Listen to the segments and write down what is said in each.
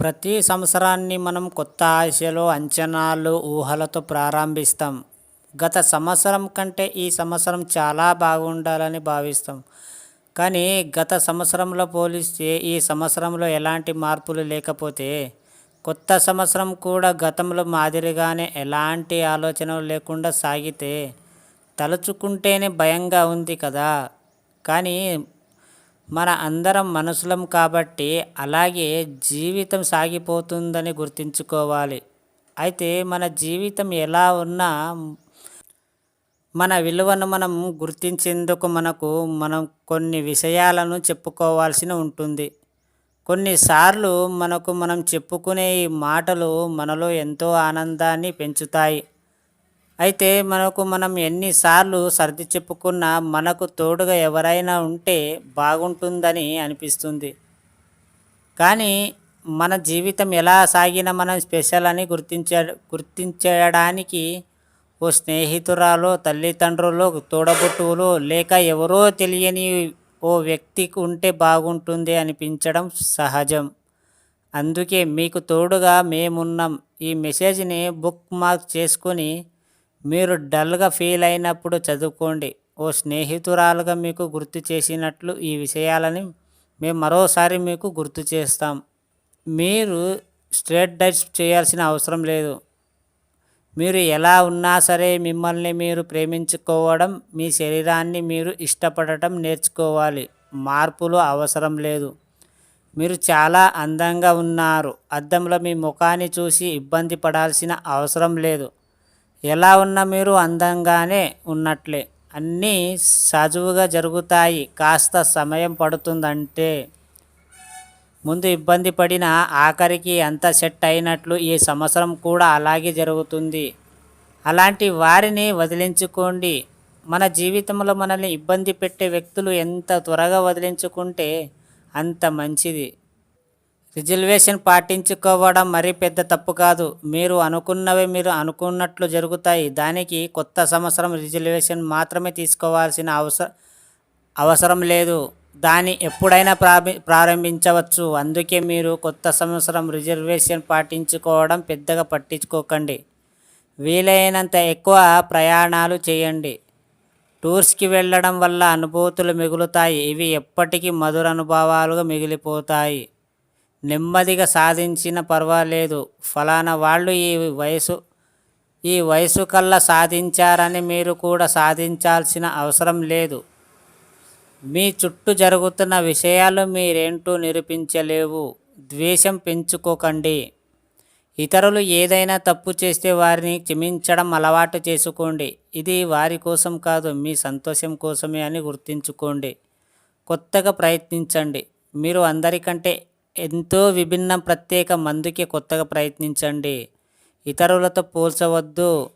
ప్రతి సంవత్సరాన్ని మనం కొత్త ఆశలు అంచనాలు ఊహలతో ప్రారంభిస్తాం. గత సంవత్సరం కంటే ఈ సంవత్సరం చాలా బాగుండాలని భావిస్తాం. కానీ గత సంవత్సరంలో పోలిస్తే ఈ సంవత్సరంలో ఎలాంటి మార్పులు లేకపోతే కొత్త సంవత్సరం కూడా గతంలో మాదిరిగానే ఎలాంటి ఆలోచనలు లేకుండా సాగితే తలుచుకుంటేనే భయంగా ఉంది కదా. కానీ మన అందరం మనుషులం కాబట్టి అలాగే జీవితం సాగిపోతుందని గుర్తుంచుకోవాలి. అయితే మన జీవితం ఎలా ఉన్నా మన విలువను మనం గుర్తించేందుకు మనకు మనం కొన్ని విషయాలను చెప్పుకోవాల్సి ఉంటుంది. కొన్నిసార్లు మనకు మనం చెప్పుకునే ఈ మాటలు మనలో ఎంతో ఆనందాన్ని పెంచుతాయి. అయితే మనకు మనం ఎన్నిసార్లు సర్ది చెప్పుకున్నా మనకు తోడుగా ఎవరైనా ఉంటే బాగుంటుందని అనిపిస్తుంది. కానీ మన జీవితం ఎలా సాగినా మనం స్పెషల్ అని గుర్తించ గుర్తించడానికి ఓ స్నేహితురాలో తల్లిదండ్రులు తోడబుట్టువులు లేక ఎవరో తెలియని ఓ వ్యక్తికి ఉంటే బాగుంటుంది అనిపించడం సహజం. అందుకే మీకు తోడుగా మేమున్నాం. ఈ మెసేజ్ని బుక్ మార్క్ చేసుకొని మీరు డల్గా ఫీల్ అయినప్పుడు చదువుకోండి. ఓ స్నేహితురాలుగా మీకు గుర్తు చేసినట్లు ఈ విషయాలని మేము మరోసారి మీకు గుర్తు చేస్తాం. మీరు స్ట్రేట్ డైట్ చేయాల్సిన అవసరం లేదు. మీరు ఎలా ఉన్నా సరే మిమ్మల్ని మీరు ప్రేమించుకోవడం మీ శరీరాన్ని మీరు ఇష్టపడటం నేర్చుకోవాలి. మార్పులు అవసరం లేదు. మీరు చాలా అందంగా ఉన్నారు. అద్దంలో మీ ముఖాన్ని చూసి ఇబ్బంది పడాల్సిన అవసరం లేదు. ఎలా ఉన్నా మీరు అందంగానే ఉన్నట్లే. అన్నీ సజువుగా జరుగుతాయి. కాస్త సమయం పడుతుందంటే ముందు ఇబ్బంది పడిన ఆఖరికి అంత సెట్ అయినట్లు ఈ సంవత్సరం కూడా అలాగే జరుగుతుంది. అలాంటి వారిని వదిలించుకోండి. మన జీవితంలో మనల్ని ఇబ్బంది పెట్టే వ్యక్తులు ఎంత త్వరగా వదిలించుకుంటే అంత మంచిది. రిజర్వేషన్ పాటించుకోవడం మరీ పెద్ద తప్పు కాదు. మీరు అనుకున్నవి మీరు అనుకున్నట్లు జరుగుతాయి. దానికి కొత్త సంవత్సరం రిజర్వేషన్ మాత్రమే తీసుకోవాల్సిన అవసరం అవసరం లేదు. దాన్ని ఎప్పుడైనా ప్రారంభించవచ్చు. అందుకే మీరు కొత్త సంవత్సరం రిజర్వేషన్ పాటించుకోవడం పెద్దగా పట్టించుకోకండి. వీలైనంత ఎక్కువ ప్రయాణాలు చేయండి. టూర్స్కి వెళ్ళడం వల్ల అనుభూతులు మిగులుతాయి. ఇవి ఎప్పటికీ మధుర అనుభవాలుగా మిగిలిపోతాయి. నెమ్మదిగా సాధించిన పర్వాలేదు. ఫలానా వాళ్ళు ఈ వయసు ఈ వయసు కల్లా సాధించారని మీరు కూడా సాధించాల్సిన అవసరం లేదు. మీ చుట్టూ జరుగుతున్న విషయాలు మీరేంటూ నిరూపించలేవు. ద్వేషం పెంచుకోకండి. ఇతరులు ఏదైనా తప్పు చేస్తే వారిని క్షమించడం అలవాటు చేసుకోండి. ఇది వారి కోసం కాదు మీ సంతోషం కోసమే అని గుర్తుంచుకోండి. కొత్తగా ప్రయత్నించండి. మీరు అందరికంటే ఎంతో విభిన్న ప్రత్యేక మందుకి కొత్తగా ప్రయత్నించండి. ఇతరులతో పోల్చవద్దు.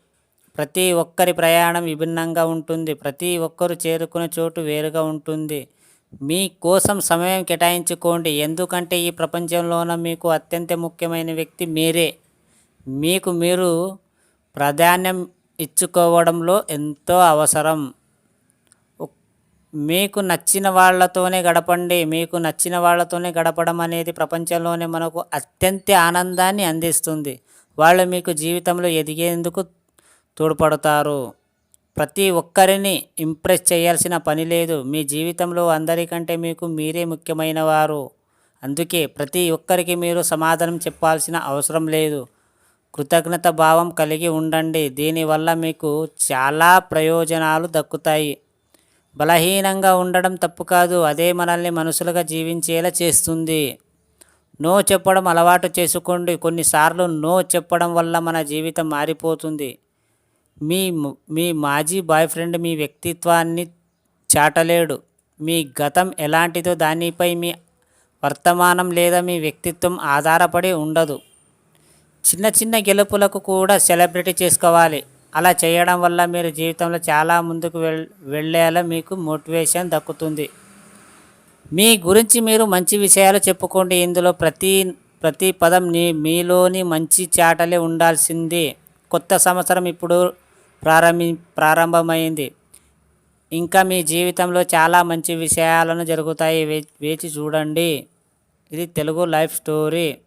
ప్రతి ఒక్కరి ప్రయాణం విభిన్నంగా ఉంటుంది. ప్రతి ఒక్కరు చేరుకునే చోటు వేరుగా ఉంటుంది. మీ కోసం సమయం కేటాయించుకోండి. ఎందుకంటే ఈ ప్రపంచంలోన మీకు అత్యంత ముఖ్యమైన వ్యక్తి మీరే. మీకు మీరు ప్రాధాన్యం ఇచ్చుకోవడంలో ఎంతో అవసరం. మీకు నచ్చిన వాళ్ళతోనే గడపండి మీకు నచ్చిన వాళ్ళతోనే గడపడం అనేది ప్రపంచంలోనే మనకు అత్యంత ఆనందాన్ని అందిస్తుంది. వాళ్ళు మీకు జీవితంలో ఎదిగేందుకు తోడ్పడతారు. ప్రతి ఒక్కరిని ఇంప్రెస్ చేయాల్సిన పని లేదు. మీ జీవితంలో అందరికంటే మీకు మీరే ముఖ్యమైన వారు అందుకే ప్రతి ఒక్కరికి మీరు సమాధానం చెప్పాల్సిన అవసరం లేదు. కృతజ్ఞత భావం కలిగి ఉండండి. దీనివల్ల మీకు చాలా ప్రయోజనాలు దక్కుతాయి. బలహీనంగా ఉండడం తప్పు కాదు. అదే మనల్ని మనుషులుగా జీవించేలా చేస్తుంది. నో చెప్పడం అలవాటు చేసుకోండి. కొన్నిసార్లు నో చెప్పడం వల్ల మన జీవితం మారిపోతుంది. మీ మీ మాజీ బాయ్ ఫ్రెండ్ మీ వ్యక్తిత్వాన్ని చాటలేడు. మీ గతం ఎలాంటిదో దానిపై మీ వర్తమానం లేదా మీ వ్యక్తిత్వం ఆధారపడి ఉండదు. చిన్న చిన్న గెలుపులకు కూడా సెలబ్రిటీ చేసుకోవాలి. అలా చేయడం వల్ల మీరు జీవితంలో చాలా ముందుకు వెళ్ వెళ్ళేలా మీకు మోటివేషన్ దక్కుతుంది. మీ గురించి మీరు మంచి విషయాలు చెప్పుకోండి. ఇందులో ప్రతి ప్రతి పదం నీ మీలోని మంచి చాటలే ఉండాల్సింది. కొత్త సంవత్సరం ఇప్పుడు ప్రారంభి ప్రారంభమైంది. ఇంకా మీ జీవితంలో చాలా మంచి విషయాలను జరుగుతాయి. వే వేచి చూడండి. ఇది తెలుగు లైఫ్ స్టోరీ.